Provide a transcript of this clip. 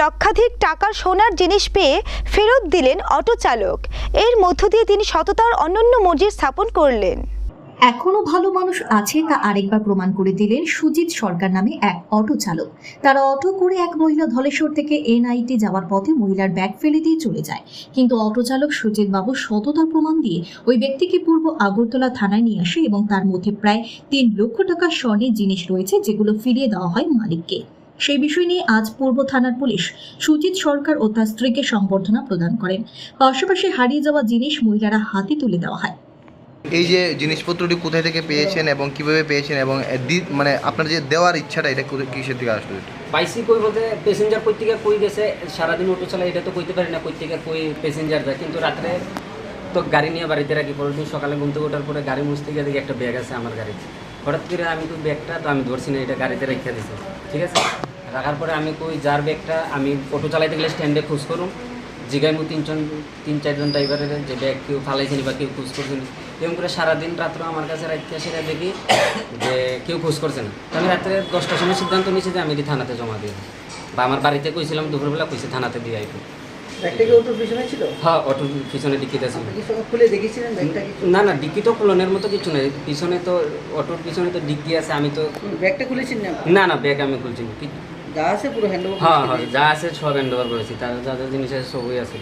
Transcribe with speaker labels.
Speaker 1: লক্ষাধিক টাকার সোনার জিনিস পেয়ে ফেরত দিলেন অটো চালক। এর মধ্য দিয়ে তিনি সততার অনন্য মর্জির স্থাপন করলেন।
Speaker 2: এখনও ভালো মানুষ আছে তা আরেকবার প্রমাণ করে দিলেন সুজিত সরকার নামে এক অটো চালক। তারা অটো করে এক মহিলা ধলেশ্বর থেকে এনআইটি যাওয়ার পথে মহিলার ব্যাগ ফেলে দিয়ে চলে যায়। কিন্তু অটো চালক সুজিত বাবু সততার প্রমাণ দিয়ে ওই ব্যক্তিকে পূর্ব আগরতলা থানায় নিয়ে আসে এবং তার মধ্যে প্রায় তিন লক্ষ টাকার স্বর্ণের জিনিস রয়েছে যেগুলো ফিরিয়ে দেওয়া হয় মালিককে। সেই বিষয় নিয়ে আজ পূর্ব থানার পুলিশ সুজিত সরকার ও তার স্ত্রীকে সংবর্ধনা প্রদান করেন। পাশাপাশি হারিয়ে যাওয়া জিনিস মহিলারা হাতে তুলে দেওয়া হয়।
Speaker 3: এই যে জিনিসপত্রটি কোথায় থেকে পেয়েছেন এবং কীভাবে পেয়েছেন এবং দি- মানে আপনার যে দেওয়ার ইচ্ছাটা এটা কিসের থেকে আসলো?
Speaker 4: পাইছি কই বলতে প্যাসেঞ্জার কই থেকে কই গেছে সারাদিন অটো চালায় এটা তো কইতে পারি না কই থেকে কই প্যাসেঞ্জার যায়। কিন্তু রাত্রে তো গাড়ি নিয়ে বাড়িতে রাখি পরের দিন সকালে ঘুম থেকে ওঠার পরে গাড়ি মুছতে গিয়ে দেখি একটা ব্যাগ আছে আমার গাড়িতে। হঠাৎ করে আমি তো ব্যাগটা তো আমি ধরছি না, এটা গাড়িতে রেখে দিছি। ঠিক আছে? রাখার পরে আমি কই, যার ব্যাগটা আমি অটো চালাইতে গেলে স্ট্যান্ডে খোঁজ করুন জিগাই মু তিনজন, তিন চারজন ড্রাইভারের যে ব্যাগ কেউ ফালাইছেনি বা কেউ খোঁজ করছেনি এরকম করে সারাদিন রাত্রে আমার কাছে রাখতে সেটা দেখি যে কেউ খোঁজ করছে না। আমি রাত্রে দশটার সময় সিদ্ধান্ত নিয়েছি যে আমি এটি থানাতে জমা দিই। বা আমার বাড়িতে কইছিলাম, দুপুরবেলা কইছি থানাতে দিয়ে আইব।
Speaker 5: ব্যাগটা কি অটোর পিছনে ছিল?
Speaker 4: হ্যাঁ অটোর পিছনে ডিকিতে ছিল।
Speaker 5: খুলে দেখেছিলেন ব্যাগটা
Speaker 4: না না ডিকি তো খুলনের মতো কিছু নেই। পিছনে তো অটোর পিছনে তো ডিকি আছে আমি তো
Speaker 5: ব্যাগটা খুলেছেন না
Speaker 4: না না ব্যাগ আমি খুলছি না।
Speaker 5: যা আছে পুরো হ্যান্ড
Speaker 4: হ্যাঁ হ্যাঁ যা আছে সব হ্যান্ড ওভার করেছি। তার যা যা জিনিস আছে সবই আছে।